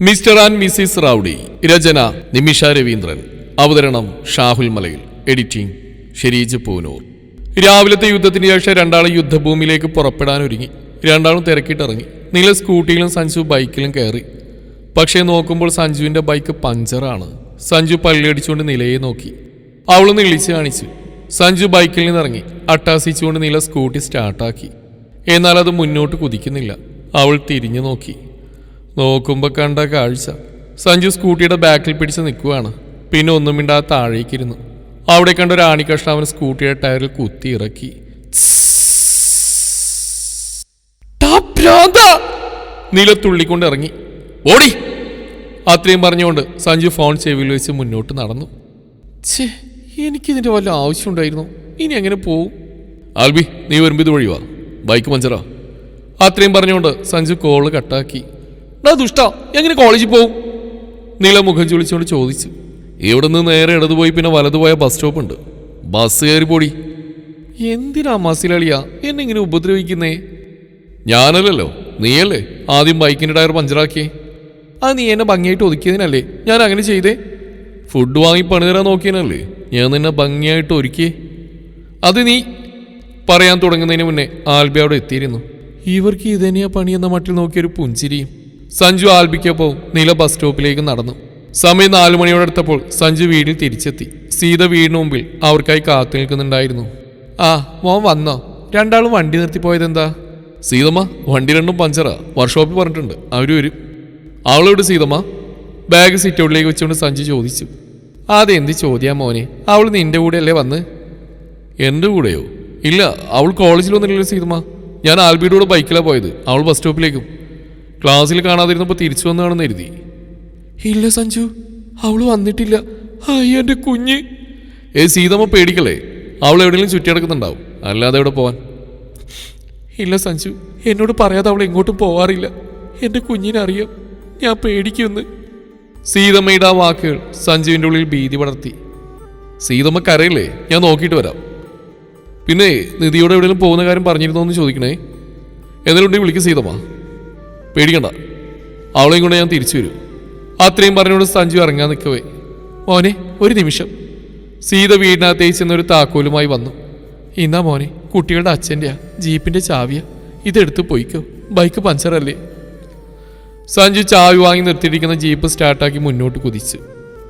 Mister and Mrs rowdy രചന നിമിഷ രവീന്ദ്രൻ അവതരണം ഷാഹുൽ മലയിൽ എഡിറ്റിംഗ് ഷെരീജ് പൂനൂർ. രാവിലത്തെ യുദ്ധത്തിന് ശേഷം രണ്ടാളും യുദ്ധഭൂമിയിലേക്ക് പുറപ്പെടാൻ ഒരുങ്ങി രണ്ടാളും തിരക്കിട്ടിറങ്ങി. നീല സ്കൂട്ടിയിലും സഞ്ജു ബൈക്കിലും കയറി. പക്ഷേ നോക്കുമ്പോൾ സഞ്ജുവിന്റെ ബൈക്ക് പഞ്ചറാണ്. സഞ്ജു പള്ളിയടിച്ചുകൊണ്ട് നിലയെ നോക്കി. അവളൊന്ന് ഇളിച്ച് കാണിച്ചു. സഞ്ജു ബൈക്കിൽ നിന്നിറങ്ങി. അട്ടാസിച്ചുകൊണ്ട് നീല സ്കൂട്ടി സ്റ്റാർട്ടാക്കി. എന്നാൽ അത് മുന്നോട്ട് കുതിക്കുന്നില്ല. അവൾ തിരിഞ്ഞു നോക്കി. നോക്കുമ്പോൾ കണ്ട കാഴ്ച. സഞ്ജു സ്കൂട്ടിയുടെ ബാക്കിൽ പിടിച്ച് നിൽക്കുകയാണ് പിന്നെ ഒന്നും മിണ്ടാതെ താഴേക്കിരുന്നു. അവിടെ കണ്ട ഒരു അവൻ സ്കൂട്ടിയുടെ ടയറിൽ കുത്തി ഇറക്കി. നിലത്തുള്ളിക്കൊണ്ട് ഇറങ്ങി. ഓടി! അത്രയും പറഞ്ഞുകൊണ്ട് സഞ്ജു ഫോൺ ചെവിയിൽ വെച്ച് മുന്നോട്ട് നടന്നു. ഛേ എനിക്കിതിന്റെ വല്ല ആവശ്യമുണ്ടായിരുന്നു. ഇനി എങ്ങനെ പോവും? ആൽബി നീ വരുമ്പോ ഇത് വഴി വാ. ബൈക്ക് മഞ്ചറാ അത്രയും പറഞ്ഞുകൊണ്ട് സഞ്ജു കോൾ കട്ടാക്കി. ഡാ ദുഷ്ട എങ്ങനെ കോളേജിൽ പോവും? നീല മുഖം ചുളിച്ചുകൊണ്ട് ചോദിച്ചു. ഇവിടെ നിന്ന് നേരെ ഇടതുപോയി പിന്നെ വലതുപോയ ബസ് സ്റ്റോപ്പ് ഉണ്ട്. ബസ് കയറി പോടി. എന്തിനാ മസിലളിയ? എന്നെ ഇങ്ങനെ ഉപദ്രവിക്കുന്നേ? ഞാനല്ലല്ലോ നീയല്ലേ? ആദ്യം ബൈക്കിന്റെ ടയർ പഞ്ചറാക്കിയേ. അത് നീ എന്നെ ഭംഗിയായിട്ട് ഒതുക്കിയതിനല്ലേ? ഞാൻ അങ്ങനെ ചെയ്തേ. ഫുഡ് വാങ്ങി പണിതരാൻ നോക്കിയതിനല്ലേ? ഞാൻ നിന്നെ ഭംഗിയായിട്ട് ഒരുക്കിയേ. അത് നീ പറയാൻ തുടങ്ങുന്നതിന് മുന്നേ ആൽബി അവിടെ എത്തിയിരുന്നു. ഇവർക്ക് ഇതന്നെയാ പണിയെന്ന മട്ടിൽ നോക്കിയൊരു പുഞ്ചിരിയും. സഞ്ജു ആൽബിക്കൊപ്പം നീല ബസ് സ്റ്റോപ്പിലേക്ക് നടന്നു. സമയം നാലു മണിയോടടുത്തപ്പോൾ സഞ്ജു വീട്ടിൽ തിരിച്ചെത്തി. സീത വീടിന് മുമ്പിൽ അവർക്കായി കാത്തു നിൽക്കുന്നുണ്ടായിരുന്നു. ആ മോൻ വന്നോ? രണ്ടാളും വണ്ടി നിർത്തിപ്പോയതെന്താ? സീതമ്മ വണ്ടി രണ്ടും പഞ്ചറാ. വർക്ക്ഷോപ്പിൽ പറഞ്ഞിട്ടുണ്ട്. അവർ വരും. അവളോട് സീതമ്മ? ബാഗ് സിറ്റൗട്ടിലേക്ക് വെച്ചുകൊണ്ട് സഞ്ജു ചോദിച്ചു. അതെന്ത് ചോദ്യാ മോനെ? അവൾ നിന്റെ കൂടെയല്ലേ വന്ന്? എന്റെ കൂടെയോ? ഇല്ല അവൾ കോളേജിൽ വന്നില്ലല്ലോ സീതമ്മ. ഞാൻ ആൽബിയുടെ കൂടെ ബൈക്കിലാണ് പോയത്. അവൾ ബസ് സ്റ്റോപ്പിലേക്കും. ക്ലാസ്സിൽ കാണാതിരുന്നപ്പോൾ തിരിച്ചു വന്നാണെന്ന് എഴുതി. ഇല്ല സഞ്ജു അവൾ വന്നിട്ടില്ല. അയ്യോ കുഞ്ഞ്. ഏ സീതമ്മ പേടിക്കല്ലേ? അവൾ എവിടെയെങ്കിലും ചുറ്റി നടക്കുന്നുണ്ടാവും. അല്ലാതെ എവിടെ പോവാൻ? ഇല്ല സഞ്ജു എന്നോട് പറയാതെ അവൾ എങ്ങോട്ടും പോവാറില്ല. എന്റെ കുഞ്ഞിനറിയാം. ഞാൻ പേടിക്കുമെന്ന് സീതമ്മയുടെ ആ വാക്കുകൾ സഞ്ജുവിന്റെ ഉള്ളിൽ ഭീതി വളർത്തി സീതമ്മ കരയില്ലേ? ഞാൻ നോക്കിയിട്ട് വരാം. പിന്നെ നിധിയോട് എവിടെയെങ്കിലും പോകുന്ന കാര്യം പറഞ്ഞിരുന്നോ എന്ന് ചോദിക്കണേ? എന്നിട്ടുണ്ടെങ്കിൽ വിളിക്കും സീതമ്മ. പേടിക്കണ്ട. അവളെയും കൂടെ ഞാൻ തിരിച്ചു വരും. അത്രയും പറഞ്ഞുകൊണ്ട് സഞ്ജു ഇറങ്ങാൻ നിൽക്കവേ. മോനെ ഒരു നിമിഷം. സീത വീടിനകത്തേക്ക് ചെന്നൊരു താക്കോലുമായി വന്നു. ഇന്നാ മോനെ കുട്ടികളുടെ അച്ഛന്റെയാ ജീപ്പിന്റെ ചാവിയ. ഇതെടുത്ത് പോയിക്കോ. ബൈക്ക് പഞ്ചറല്ലേ. സഞ്ജു ചാവി വാങ്ങി നിർത്തിയിരിക്കുന്ന ജീപ്പ് സ്റ്റാർട്ടാക്കി മുന്നോട്ട് കുതിച്ചു.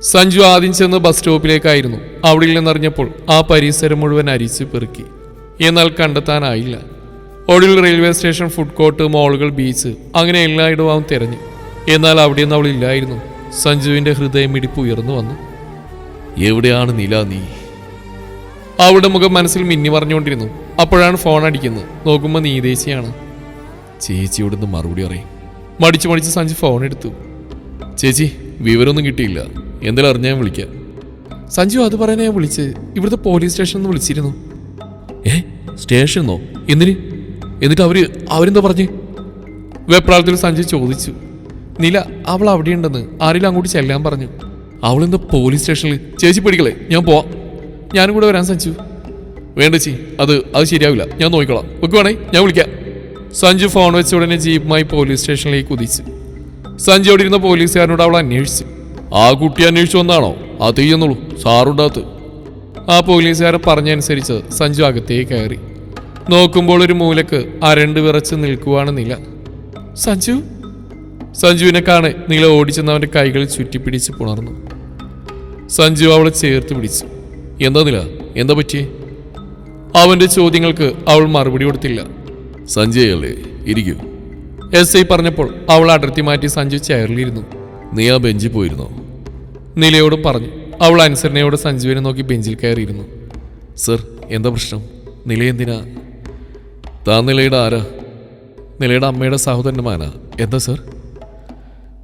സഞ്ജു ആദ്യം ചെന്ന് ബസ് സ്റ്റോപ്പിലേക്കായിരുന്നു. അവിടെ നിന്നറിഞ്ഞപ്പോൾ ആ പരിസരം മുഴുവൻ അരിച്ചു പെറുക്കി. എന്നാൽ കണ്ടെത്താനായില്ല. ഒടുവിൽ റെയിൽവേ സ്റ്റേഷൻ ഫുഡ് കോർട്ട് മോളുകൾ ബീച്ച് അങ്ങനെ എല്ലായിടവും അവൻ തിരഞ്ഞു. എന്നാൽ അവിടെയൊന്നും അവൾ ഇല്ലായിരുന്നു. സഞ്ജുവിന്റെ ഹൃദയം ഇടിപ്പ് ഉയർന്നു വന്നു. എവിടെയാണ് നില നീ? അവളുടെ മുഖം മനസ്സിൽ മിന്നി പറഞ്ഞുകൊണ്ടിരുന്നു അപ്പോഴാണ് ഫോൺ അടിക്കുന്നത്. നോക്കുമ്പോൾ നീതേച്ചിയാണ് ചേച്ചിയോടൊന്ന് മറുപടി പറയും. മടിച്ചു മടിച്ച് സഞ്ജു ഫോൺ എടുത്തു. ചേച്ചി വിവരമൊന്നും കിട്ടിയില്ല. എന്തെങ്കിലും അറിഞ്ഞാൽ ഞാൻ വിളിക്കാം. സഞ്ജു അത് പറയാൻ ഞാൻ വിളിച്ച്. ഇവിടുത്തെ പോലീസ് സ്റ്റേഷനിൽ നിന്ന് വിളിച്ചിരുന്നു. ഏ? സ്റ്റേഷനോ? എന്തിന്? എന്നിട്ട് അവർ അവരെന്താ പറഞ്ഞ്? വെപ്രാളത്തിൽ സഞ്ജയ് ചോദിച്ചു. നില അവൾ അവിടെയുണ്ടെന്ന് ആരെങ്കിലും അങ്ങോട്ട് ചെല്ലാൻ പറഞ്ഞു. അവളെന്താ പോലീസ് സ്റ്റേഷനിൽ ചേച്ചി പിടിക്കളെ ഞാൻ പോവാം. ഞാനും കൂടെ വരാൻ സഞ്ജു. വേണ്ട ചേച്ചി. അത് അത് ശരിയാവില്ല. ഞാൻ നോക്കിക്കോളാം. വെക്കുവാണേ ഞാൻ വിളിക്കാം. സഞ്ജു ഫോൺ വെച്ച ഉടനെ ജീപ്പുമായി പോലീസ് സ്റ്റേഷനിലേക്ക് കുതിച്ചു. സഞ്ജു അവിടെ ഇരുന്ന പോലീസുകാരനോട് അവൾ അന്വേഷിച്ചു. ആ കുട്ടി അന്വേഷിച്ചു വന്നാണോ? അത് ചെയ്യുന്നുള്ളൂ സാറുണ്ടാത്ത്. ആ പോലീസുകാരൻ പറഞ്ഞനുസരിച്ച് സഞ്ജു അകത്തേക്ക് കയറി. നോക്കുമ്പോൾ ഒരു മൂലക്ക് അരണ്ട് വിറച്ച് നിൽക്കുവാണ് നില. സഞ്ജു? സഞ്ജുവിനെ കാണെ നില ഓടിച്ചെന്ന് അവന്റെ കൈകളിൽ ചുറ്റിപ്പിടിച്ച് പുണർന്നു. സഞ്ജു അവളെ ചേർത്ത് പിടിച്ചു. എന്താ നില? എന്താ പറ്റിയേ? അവന്റെ ചോദ്യങ്ങൾക്ക് അവൾ മറുപടി കൊടുത്തില്ല. സഞ്ജയ് അല്ലേ ഇരിക്കൂ. എസ് ഐ പറഞ്ഞപ്പോൾ അവൾ അടർത്തി മാറ്റി സഞ്ജു ചെയറിലിരുന്നു നീ ആ ബെഞ്ചിൽ പോയിരുന്നോ? നിലയോട് പറഞ്ഞു. അവൾ അനുസരണയോട് സഞ്ജുവിനെ നോക്കി ബെഞ്ചിൽ കയറിയിരുന്നു. സർ എന്താ പ്രശ്നം? നില എന്തിനാ? താൻ നിലയുടെ ആരാ? നിലയുടെ അമ്മയുടെ സഹോദരന്മാരാ എന്താ സർ?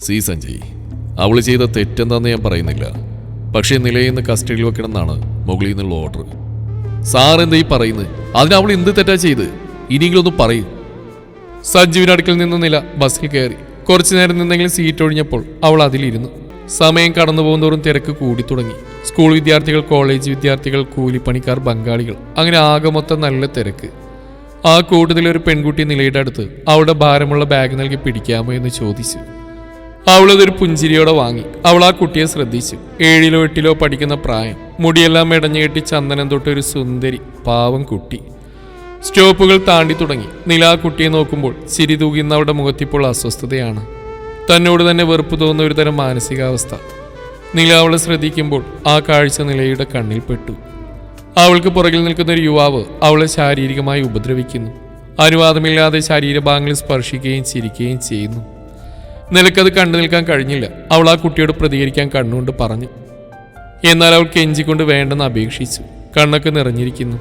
സി സഞ്ജയ്. അവൾ ചെയ്ത തെറ്റെന്താന്ന് ഞാൻ പറയുന്നില്ല. പക്ഷേ നിലയിൽ നിന്ന് കസ്റ്റഡിയിൽ വെക്കണമെന്നാണ് മുകളിൽ നിന്നുള്ള ഓർഡർ സാർ എന്താ ഈ പറയുന്നത്? അതിന് അവൾ എന്ത് തെറ്റാ ചെയ്ത്? ഇനിയെങ്കിലും ഒന്ന് പറയൂ. സഞ്ജുവിന്റെ അടുക്കൽ നിന്ന് നില ബസ്സിൽ കയറി. കുറച്ചു നേരം നിന്നെങ്കിലും സീറ്റ് ഒഴിഞ്ഞപ്പോൾ അവൾ അതിലിരുന്നു. സമയം കടന്നു പോകുന്നതോറും തിരക്ക് കൂടി തുടങ്ങി. സ്കൂൾ വിദ്യാർത്ഥികൾ കോളേജ് വിദ്യാർത്ഥികൾ കൂലിപ്പണിക്കാർ ബംഗാളികൾ. അങ്ങനെ ആകെ മൊത്തം നല്ല തിരക്ക്. ആ കൂട്ടത്തിൽ ഒരു പെൺകുട്ടി നിലയുടെ അടുത്ത് അവളുടെ ഭാരമുള്ള ബാഗ് നൽകി പിടിക്കാമോ എന്ന് ചോദിച്ചു. അവളതൊരു പുഞ്ചിരിയോടെ വാങ്ങി. അവൾ ആ കുട്ടിയെ ശ്രദ്ധിച്ചു. ഏഴിലോ എട്ടിലോ പഠിക്കുന്ന പ്രായം. മുടിയെല്ലാം മെടഞ്ഞു കെട്ടി ചന്ദനം തൊട്ട് ഒരു സുന്ദരി പാവം കുട്ടി. സ്റ്റോപ്പുകൾ താണ്ടി തുടങ്ങി. നില ആ കുട്ടിയെ നോക്കുമ്പോൾ ചിരി തൂകുന്ന അവളുടെ മുഖത്തിപ്പോൾ അസ്വസ്ഥതയാണ്. തന്നോട് തന്നെ വെറുപ്പ് തോന്നുന്ന ഒരു തരം മാനസികാവസ്ഥ. നില അവളെ ശ്രദ്ധിക്കുമ്പോൾ ആ കാഴ്ച നിലയുടെ കണ്ണിൽ പെട്ടു. അവൾക്ക് പുറകിൽ നിൽക്കുന്ന ഒരു യുവാവ് അവളെ ശാരീരികമായി ഉപദ്രവിക്കുന്നു. അനുവാദമില്ലാതെ ശരീരഭാഗങ്ങളിൽ സ്പർശിക്കുകയും ചിരിക്കുകയും ചെയ്യുന്നു. നിലക്കത് കണ്ടു നിൽക്കാൻ കഴിഞ്ഞില്ല. അവൾ ആ കുട്ടിയോട് പ്രതികരിക്കാൻ കണ്ണുകൊണ്ട് പറഞ്ഞു. എന്നാൽ അവൾ കെഞ്ചിക്കൊണ്ട് വേണ്ടെന്ന് അപേക്ഷിച്ചു. കണ്ണൊക്കെ നിറഞ്ഞിരിക്കുന്നു.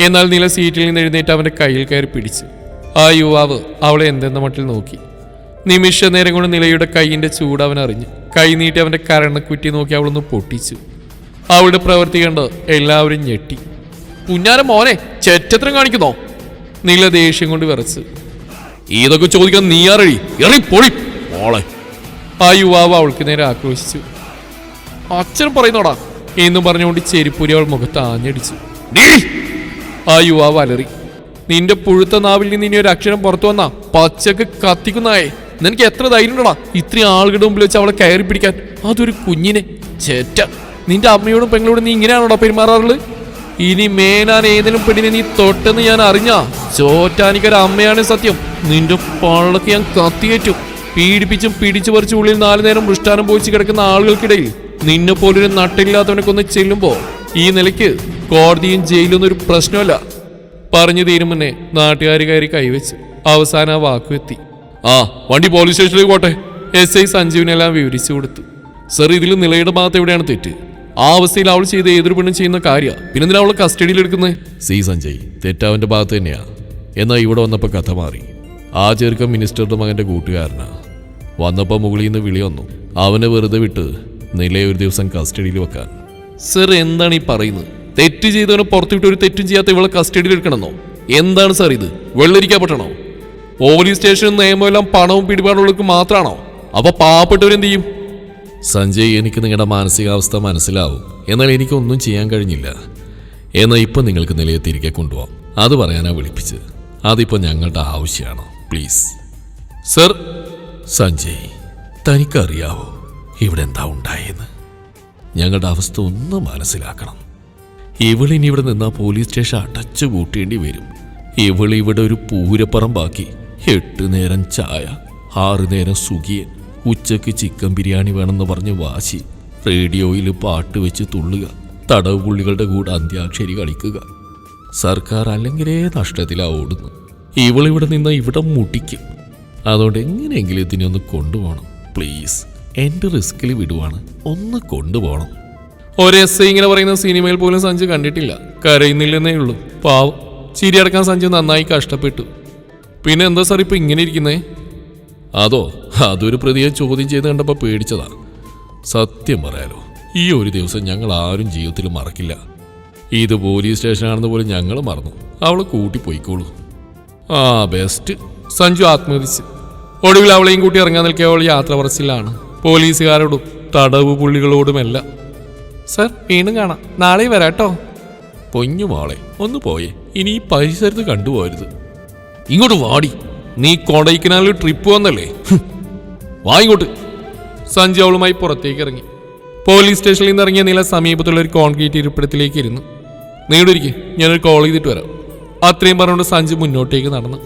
എന്നാൽ നില സീറ്റിൽ നിന്ന് എഴുന്നേറ്റ് അവന്റെ കയ്യിൽ കയറി പിടിച്ചു. ആ യുവാവ് അവളെ എന്തെന്ന മട്ടിൽ നോക്കി. നിമിഷ നേരം കൊണ്ട് നിലയുടെ കൈയിന്റെ ചൂട് അവൻ അറിഞ്ഞു കൈ നീട്ടി അവന്റെ കരണക്കുറ്റി നോക്കി അവളൊന്ന് പൊട്ടിച്ചു. അവളുടെ പ്രവൃത്തി കണ്ട് എല്ലാവരും ഞെട്ടി. കുഞ്ഞാരൻ മോനെ ചെറ്റത്രം കാണിക്കുന്നോ? നീല ദേഷ്യം കൊണ്ട് വിറച്ച്. ഇതൊക്കെ ചോദിക്കാൻ നീയാറഴി എറി പൊളി മോളെ. ആ യുവാവ് അവൾക്ക് നേരെ ആക്രോശിച്ചു. അച്ഛൻ പറയുന്നോടാ എന്നും പറഞ്ഞുകൊണ്ട് ചെരിപ്പൂരി അവൾ മുഖത്ത് ആഞ്ഞടിച്ചു! ആ യുവാവ് അലറി. നിന്റെ പുഴുത്ത നാവിൽ നിന്ന് ഇനി ഒരു അക്ഷരം പുറത്തു വന്നാ പച്ചക്ക് കത്തിക്കുന്നായേ നിനക്ക് എത്ര ധൈര്യം ഇത്രയും ആളുകളുടെ മുമ്പിൽ വെച്ച് അവളെ കയറി പിടിക്കാൻ അതൊരു കുഞ്ഞിനെ. ചേറ്റ. നിന്റെ അമ്മയോടും പെങ്ങളോടും നീ ഇങ്ങനെയാണോടാ പെരുമാറാറുള്ളത് ഇനി മേനാൻ ഏതെങ്കിലും പെണ്ണിനെ നീ തൊട്ടെന്ന് ഞാൻ അറിഞ്ഞാ ചോറ്റാനിക്കൊരു അമ്മയാണ് സത്യം. നിന്റെ പള്ളക്ക് ഞാൻ കത്തിയേറ്റും. പീഡിപ്പിച്ചും പിടിച്ചു പറിച്ചു ഉള്ളിൽ നാലു നേരം മൃഷ്ടാനം പോയിച്ച് കിടക്കുന്ന ആളുകൾക്കിടയിൽ നിന്നെ പോലൊരു നട്ടില്ലാത്തവനെ കൊന്ന് ഈ നിലയ്ക്ക് കോടതിയും ജയിലൊന്നും ഒരു പ്രശ്നമല്ല. പറഞ്ഞു തീരും മുന്നേ നാട്ടുകാർ കയറി കൈവച്ച് അവസാന ആ വാക്കുവെത്തി ആ വണ്ടി പോലീസ് സ്റ്റേഷനിലേക്ക് പോട്ടെ. എസ് ഐ സഞ്ജീവിനെല്ലാം വിവരിച്ചു കൊടുത്തു. സർ ഇതിൽ നിലയുടെ ഭാഗത്ത് എവിടെയാണ് തെറ്റ്? ആ അവസ്ഥയിൽ അവൾ ചെയ്ത ഏതൊരു പെണ്ണും ചെയ്യുന്ന കാര്യ. പിന്നെന്തിനാ അവളെ കസ്റ്റഡിയിൽ എടുക്കുന്നത് സി സഞ്ജയ് തെറ്റവന്റെ ഭാഗത്ത് തന്നെയാ. എന്നാ ഇവിടെ വന്നപ്പോൾ കഥ മാറി. ആ ചെറുക്കൻ മിനിസ്റ്ററുടെ മകന്റെ കൂട്ടുകാരനാ. വന്നപ്പോൾ മുകളിൽ നിന്ന് വിളി വന്നു. അവനെ വെറുതെ വിട്ട് നിലയെ ഒരു ദിവസം കസ്റ്റഡിയിൽ വെക്കാൻ. സർ എന്താണ് ഈ പറയുന്നത്? തെറ്റ് ചെയ്തവനെ പുറത്തുവിട്ട് ഒരു തെറ്റും ചെയ്യാത്ത ഇവളെ കസ്റ്റഡിയിൽ എടുക്കണമെന്നോ? എന്താണ് സാർ ഇത്? വെള്ളരിക്കാൻ പറ്റണോ പോലീസ് സ്റ്റേഷനും നിയമമെല്ലാം പണവും പിടിപാടുകൾക്ക് മാത്രമാണോ അപ്പൊ പാവപ്പെട്ടവരെന്ത് ചെയ്യും? സഞ്ജയ് എനിക്ക് നിങ്ങളുടെ മാനസികാവസ്ഥ മനസ്സിലാവും. എന്നാൽ എനിക്കൊന്നും ചെയ്യാൻ കഴിഞ്ഞില്ല. എന്നാൽ ഇപ്പം നിങ്ങൾക്ക് നിലയെ തിരികെ കൊണ്ടുപോകാം അത് പറയാനാ വിളിപ്പിച്ച് അതിപ്പോൾ ഞങ്ങളുടെ ആവശ്യമാണ്? പ്ലീസ്. സർ സഞ്ജയ് തനിക്കറിയാവോ ഇവിടെ എന്താ ഉണ്ടായെന്ന്? ഞങ്ങളുടെ അവസ്ഥ ഒന്ന് മനസ്സിലാക്കണം. ഇവളിനി ഇവിടെ നിന്നാ പോലീസ് സ്റ്റേഷൻ അടച്ചു പൂട്ടേണ്ടി വരും. ഇവളിവിടെ ഒരു പൂരപ്പറമ്പാക്കി എട്ട് നേരം ചായ ആറ് നേരം സുഖിയൻ ഉച്ചയ്ക്ക് ചിക്കൻ ബിരിയാണി വേണമെന്ന് പറഞ്ഞ് വാശി. റേഡിയോയിൽ പാട്ട് വെച്ച് തുള്ളുക. തടവ് പുള്ളികളുടെ കൂടെ അന്ത്യാക്ഷരി കളിക്കുക. സർക്കാർ അല്ലെങ്കിലേ നഷ്ടത്തിലാ ഓടുന്നു. ഇവളിവിടെ നിന്ന് ഇവിടെ മുട്ടിക്കും. അതുകൊണ്ട് എങ്ങനെയെങ്കിലും ഇതിനെ ഒന്ന് കൊണ്ടുപോകണം. പ്ലീസ് എന്റെ റിസ്കിൽ വിടുവാണ്. ഒന്ന് കൊണ്ടുപോകണം. ഒരു എസ് ഐ ഇങ്ങനെ പറയുന്ന സിനിമയിൽ പോലും സഞ്ജു കണ്ടിട്ടില്ല. കരയുന്നില്ലെന്നേ ഉള്ളൂ. പാവം. ചിരിയടക്കാൻ സഞ്ജു നന്നായി കഷ്ടപ്പെട്ടു. പിന്നെ എന്താ സാർ ഇപ്പം ഇങ്ങനെ ഇരിക്കുന്നേ? അതോ അതൊരു പ്രതിയെ ചോദ്യം ചെയ്ത് കണ്ടപ്പോൾ പേടിച്ചതാ? സത്യം പറയാലോ ഈ ഒരു ദിവസം ഞങ്ങൾ ആരും ജീവിതത്തിൽ മറക്കില്ല. ഇത് പോലീസ് സ്റ്റേഷനാണെന്ന് പോലും ഞങ്ങൾ മറന്നു. അവളെ കൂട്ടി പോയിക്കോളൂ. ആ ബെസ്റ്റ് സഞ്ജു ആത്മഹത്യ ഒടുവിൽ അവളെയും കൂട്ടി ഇറങ്ങാൻ നിൽക്കിയ അവൾ യാത്ര പറച്ചിലാണ്. പോലീസുകാരോടും തടവ് പുള്ളികളോടുമെല്ലാം സർ വീണ്ടും കാണാം. നാളെ വരാട്ടോ. പൊഞ്ഞു മോളെ ഒന്ന് പോയേ. ഇനി ഈ പരിസരത്ത് കണ്ടുപോരുത് ഇങ്ങോട്ട് വാടി. നീ കൊടൈക്കനാലിൽ ട്രിപ്പ് വന്നല്ലേ? വായിങ്ങോട്ട് സഞ്ജു അവളുമായി പുറത്തേക്ക് ഇറങ്ങി. പോലീസ് സ്റ്റേഷനിൽ നിന്ന് ഇറങ്ങിയ നില സമീപത്തുള്ള ഒരു കോൺക്രീറ്റ് ഇരിപ്പിടത്തിലേക്ക് ഇരുന്നു. നീടിരിക്കെ ഞാനൊരു കോൾ ചെയ്തിട്ട് വരാം. അത്രയും പറഞ്ഞുകൊണ്ട് സഞ്ജു മുന്നോട്ടേക്ക് നടന്നു.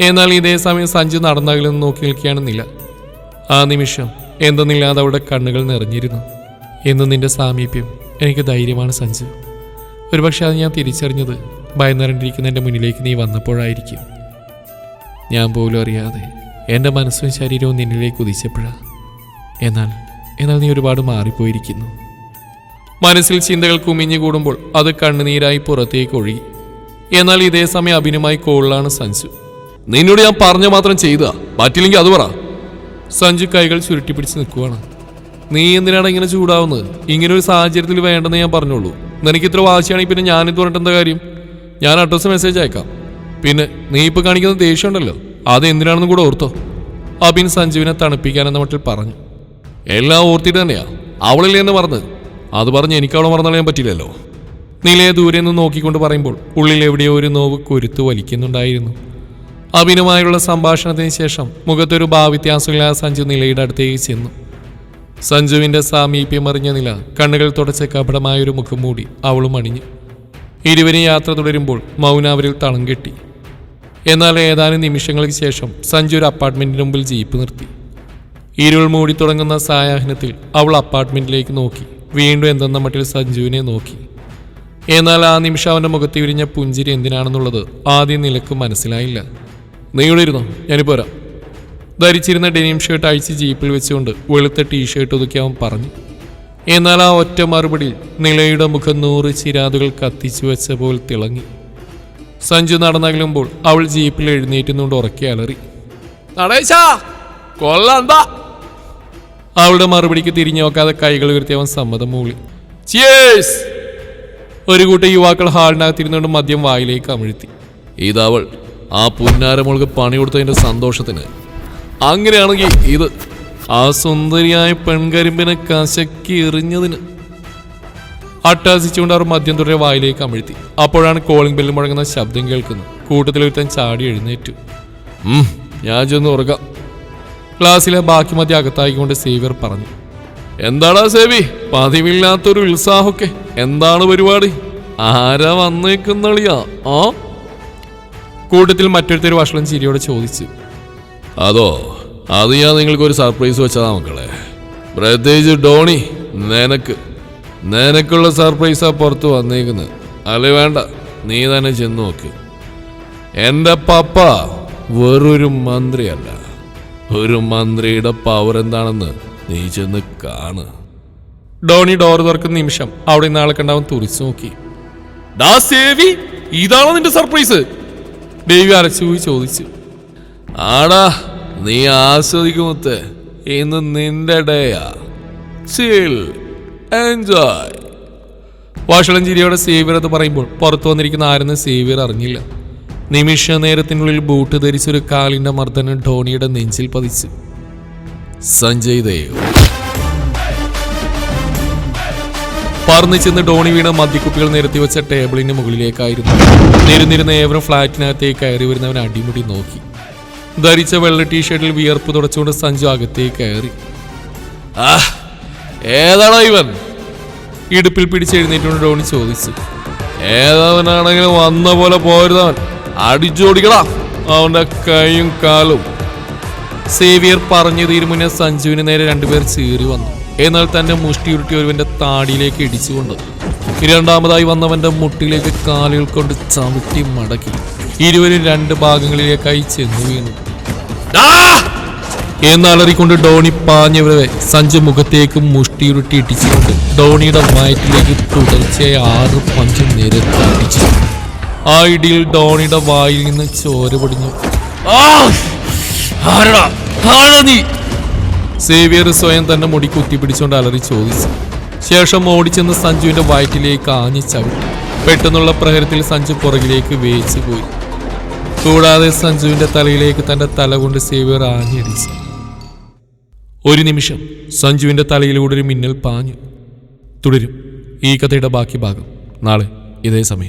എന്നാൽ ഇതേ സമയം സഞ്ജു നടന്നകലെന്ന് നോക്കി നിൽക്കുകയാണ് നില. ആ നിമിഷം എന്തെന്നില്ലാതെ അവിടെ കണ്ണുകൾ നിറഞ്ഞിരുന്നു. എന്ന് നിന്റെ സാമീപ്യം എനിക്ക് ധൈര്യമാണ് സഞ്ജു. ഒരുപക്ഷെ അത് ഞാൻ തിരിച്ചറിഞ്ഞത് ഭയന്നിറണ്ടിരിക്കുന്ന എന്റെ മുന്നിലേക്ക് നീ വന്നപ്പോഴായിരിക്കും. ഞാൻ പോലും അറിയാതെ എന്റെ മനസ്സും ശരീരവും നിന്നിലേക്ക് ഉദിച്ചപ്പോഴാണ് എന്നാൽ എന്നാൽ നീ ഒരുപാട് മാറിപ്പോയിരിക്കുന്നു. മനസ്സിൽ ചിന്തകൾ കുമിഞ്ഞുകൂടുമ്പോൾ അത് കണ്ണുനീരായി പുറത്തേക്ക് ഒഴുകി. എന്നാൽ ഇതേ സമയം അഭിനുമായി കോളിലാണ് സഞ്ജു. നിന്നോട് ഞാൻ പറഞ്ഞ മാത്രം ചെയ്താ പറ്റില്ലെങ്കിൽ അത് പറ. സഞ്ജു കൈകൾ ചുരുട്ടിപ്പിടിച്ച് നിൽക്കുവാണ്. നീ എന്തിനാണ് ഇങ്ങനെ ചൂടാവുന്നത്? ഇങ്ങനെ ഒരു സാഹചര്യത്തിൽ വേണ്ടെന്ന് ഞാൻ പറഞ്ഞോളൂ നിനക്ക് ഇത്ര വാശിയാണെങ്കിൽ പിന്നെ ഞാനിത് പറഞ്ഞിട്ട് എന്താ കാര്യം? ഞാൻ അഡ്രസ്സ് മെസ്സേജ് അയക്കാം. പിന്നെ നീ ഇപ്പൊ കാണിക്കുന്ന ദേഷ്യം ഉണ്ടല്ലോ അത് എന്തിനാണെന്ന് കൂടെ ഓർത്തോ. അബിൻ സഞ്ജീവിനെ തണുപ്പിക്കാനെന്ന മട്ടിൽ പറഞ്ഞു. എല്ലാം ഓർത്തിട്ട് തന്നെയാ. അവളില്ലേ എന്ന് പറഞ്ഞത് അത് പറഞ്ഞ് എനിക്ക് അവളെ മറന്നളയാൻ പറ്റില്ലല്ലോ നിലയെ ദൂരെ നിന്ന് നോക്കിക്കൊണ്ട് പറയുമ്പോൾ ഉള്ളിൽ എവിടെയോ ഒരു നോവ് കുരുത്ത് വലിക്കുന്നുണ്ടായിരുന്നു. അഭിനമായുള്ള സംഭാഷണത്തിന് ശേഷം മുഖത്തൊരു ഭാവിത്യാസമില്ലാ സഞ്ജു നിലയുടെ അടുത്തേക്ക് ചെന്നു. സഞ്ജുവിന്റെ സാമീപ്യം അറിഞ്ഞ നില കണ്ണുകൾ തുടച്ച കപടമായൊരു മുഖം മൂടി അവളും അണിഞ്ഞു. ഇരുവരും യാത്ര തുടരുമ്പോൾ മൗന അവരിൽ തളം കെട്ടി. എന്നാൽ ഏതാനും നിമിഷങ്ങൾക്ക് ശേഷം സഞ്ജു ഒരു അപ്പാർട്ട്മെന്റിന് മുമ്പിൽ ജീപ്പ് നിർത്തി. ഇരുൾ മൂടി തുടങ്ങുന്ന സായാഹ്നത്തിൽ അവൾ അപ്പാർട്ട്മെന്റിലേക്ക് നോക്കി. വീണ്ടും എന്തെന്ന മട്ടിൽ സഞ്ജുവിനെ നോക്കി. എന്നാൽ ആ നിമിഷം അവന്റെ മുഖത്ത് വിരിഞ്ഞ പുഞ്ചിരി എന്തിനാണെന്നുള്ളത് ആദ്യം നിലയ്ക്ക് മനസ്സിലായില്ല. നീളിരുന്നു ഇരുന്നോ? ഞാനിപ്പോ വരാം. ധരിച്ചിരുന്ന ഡെനിം ഷർട്ട് അഴിച്ച് ജീപ്പിൽ വെച്ചുകൊണ്ട് വെളുത്ത ടീഷർട്ട് ഒതുക്കി അവൻ പറഞ്ഞു. എന്നാൽ ആ ഒറ്റ മറുപടി നിലയുടെ മുഖം നൂറ് ചിരാതുകൾ കത്തിച്ചു വെച്ച പോലെ തിളങ്ങി. സഞ്ജു നടന്നകലുമ്പോൾ അവൾ ജീപ്പിൽ എഴുന്നേറ്റുന്നുകൊണ്ട് ഉറക്കി അലറി. നടേശാ അവളുടെ മറുപടിക്ക് തിരിഞ്ഞു നോക്കാതെ കൈകൾ ഉയർത്തി അവൻ സമ്മതം മൂളി. ഒരു കൂട്ടം യുവാക്കൾ ഹാളിനകത്തിരുന്നുകൊണ്ട് മദ്യം വായിലേക്ക് അമിഴ്ത്തി. ഇതവൾ ആ പുന്നാരമുൾക്ക് പണി കൊടുത്തതിന്റെ സന്തോഷത്തിന്. അങ്ങനെയാണെങ്കിൽ ഇത് ആ സുന്ദരിയായ പെൺകരിമ്പിനെ കശക്കി എറിഞ്ഞതിന് അട്ടാസിച്ചുകൊണ്ട് അവർ മദ്യം തുടരെ വായിലേക്ക് അമിഴ്ത്തി. അപ്പോഴാണ് കോളിംഗ് ബെല്ല് മുഴങ്ങുന്ന ശബ്ദം കേൾക്കുന്നത്. കൂട്ടത്തിൽ ഒരുത്തൻ ചാടി എഴുന്നേറ്റു. "ഉം, ഞാൻ ചെന്ന് ഉറക്കാം ക്ലാസ്സിലെ ബാക്കി മദ്യം അകത്തായിക്കൊണ്ട് സേവിയർ പറഞ്ഞു. എന്താടാ സേവി പതിവില്ലാത്തൊരു ഉത്സാഹമൊക്കെ. എന്താണ് പരിപാടി? ആരാ വന്നേക്കുന്നളിയാ? ആ? കൂട്ടത്തിൽ മറ്റൊരുത്തൊരു വഷളം ചിരിയോടെ ചോദിച്ചു. അതോ അത് ഞാൻ നിങ്ങൾക്ക് ഒരു സർപ്രൈസ് വെച്ചതാ മക്കളെ. പ്രത്യേകിച്ച് ഡോണി നിനക്ക്. നിനക്കുള്ള സർപ്രൈസാ പുറത്ത് വന്നേക്കുന്നത്. അല്ലെ വേണ്ട. നീ തന്നെ ചെന്ന് നോക്ക്. എന്റെ പപ്പ വെറൊരു മന്ത്രിയല്ല. ഒരു മന്ത്രിയുടെ പവർ എന്താണെന്ന് നീ ചെന്ന് കാണ്. ഡോണി ഡോർ തുറക്കുന്ന നിമിഷം അവിടെ നാളെ കണ്ടാവൻ തുറിച്ചു നോക്കി. ഡാ സേവി ഇതാണോ നിന്റെ സർപ്രൈസ്? ദേവി അരച്ചുപോയി ചോദിച്ചു. ആടാ നീ ആസ്വദിക്കുമത്തെ ഇന്ന് നിന്റെ ഡേയാ ചിൽ എൻജോയ് വാഷളം ചിരിയോടെ സേവിയർ എന്ന് പറയുമ്പോൾ പുറത്തു വന്നിരിക്കുന്ന ആരെന്ന് സേവിയർ അറിഞ്ഞില്ല. നിമിഷ നേരത്തിനുള്ളിൽ ബൂട്ട് ധരിച്ചൊരു കാലിന്റെ മർദ്ദനം ധോണിയുടെ നെഞ്ചിൽ പതിച്ചു. സഞ്ജയ് ദേവ്. പറന്നു ചെന്ന് ഡോണി വീണ മദ്യക്കുപ്പികൾ നിരത്തി വെച്ച ടേബിളിന് മുകളിലേക്കായിരുന്നു. നിരുന്നിരുന്ന ഏവരും ഫ്ളാറ്റിനകത്തേക്ക് കയറി വരുന്നവൻ അടിമുടി നോക്കി. ധരിച്ച വെള്ള ടീഷർട്ടിൽ വിയർപ്പ് തുടച്ചുകൊണ്ട് സഞ്ജു അകത്തേക്ക് കയറി. ഏതാണോ ഇവൻ? ഇടുപ്പിൽ പിടിച്ചെഴുന്നേറ്റുകൊണ്ട് ടോണി ചോദിച്ചു. ഏതവനാണെങ്കിലും വന്ന പോലെ പോരുന്നവൻ. അടിച്ചോടിക്കടാ. അവന്റെ കൈയും കാലും. സേവിയർ പറഞ്ഞു തീരും മുന്നേ സഞ്ജുവിന് നേരെ രണ്ടുപേർ ചീറി വന്നു. എന്നാൽ തന്റെ മുഷ്ടി ഉരുട്ടി ഒരുവന്റെ താടിയിലേക്ക് ഇടിച്ചുകൊണ്ട്. രണ്ടാമതായി വന്നവന്റെ മുട്ടിലേക്ക് കാലുകൾ കൊണ്ട് ചവിട്ടി മടക്കി. ഇരുവരും രണ്ട് ഭാഗങ്ങളിലേക്കായി ചെന്നു വീണു. എന്നലറിക്കൊണ്ട് ഡോണി പാഞ്ഞവരെ സഞ്ജു മുഖത്തേക്ക് മുഷ്ടിയുരുട്ടി ഇടിച്ചുകൊണ്ട് ഡോണിയുടെ വയറ്റിലേക്ക് തുടർച്ചയായി ആറ് പഞ്ച് നിരത്തി ആ ഇടിയിൽ ഡോണിയുടെ വായിൽ നിന്ന് ചോര പൊടിഞ്ഞു? സേവിയർ സ്വയം തന്നെ മുടി കുത്തി പിടിച്ചുകൊണ്ട് അലറി ചോദിച്ചു. ശേഷം ഓടിച്ചെന്ന് സഞ്ജുവിന്റെ വയറ്റിലേക്ക് ആഞ്ഞു ചവിട്ടി. പെട്ടെന്നുള്ള പ്രഹരത്തിൽ സഞ്ജു പുറകിലേക്ക് വേച്ചു പോയി. കൂടാതെ സഞ്ജുവിന്റെ തലയിലേക്ക് തന്റെ തല കൊണ്ട് സേവിയർ ആഞ്ഞടിച്ചു. ഒരു നിമിഷം സഞ്ജുവിന്റെ തലയിലൂടെ ഒരു മിന്നൽ പാഞ്ഞു തുടരും ഈ കഥയുടെ ബാക്കി ഭാഗം. നാളെ ഇതേ സമയം.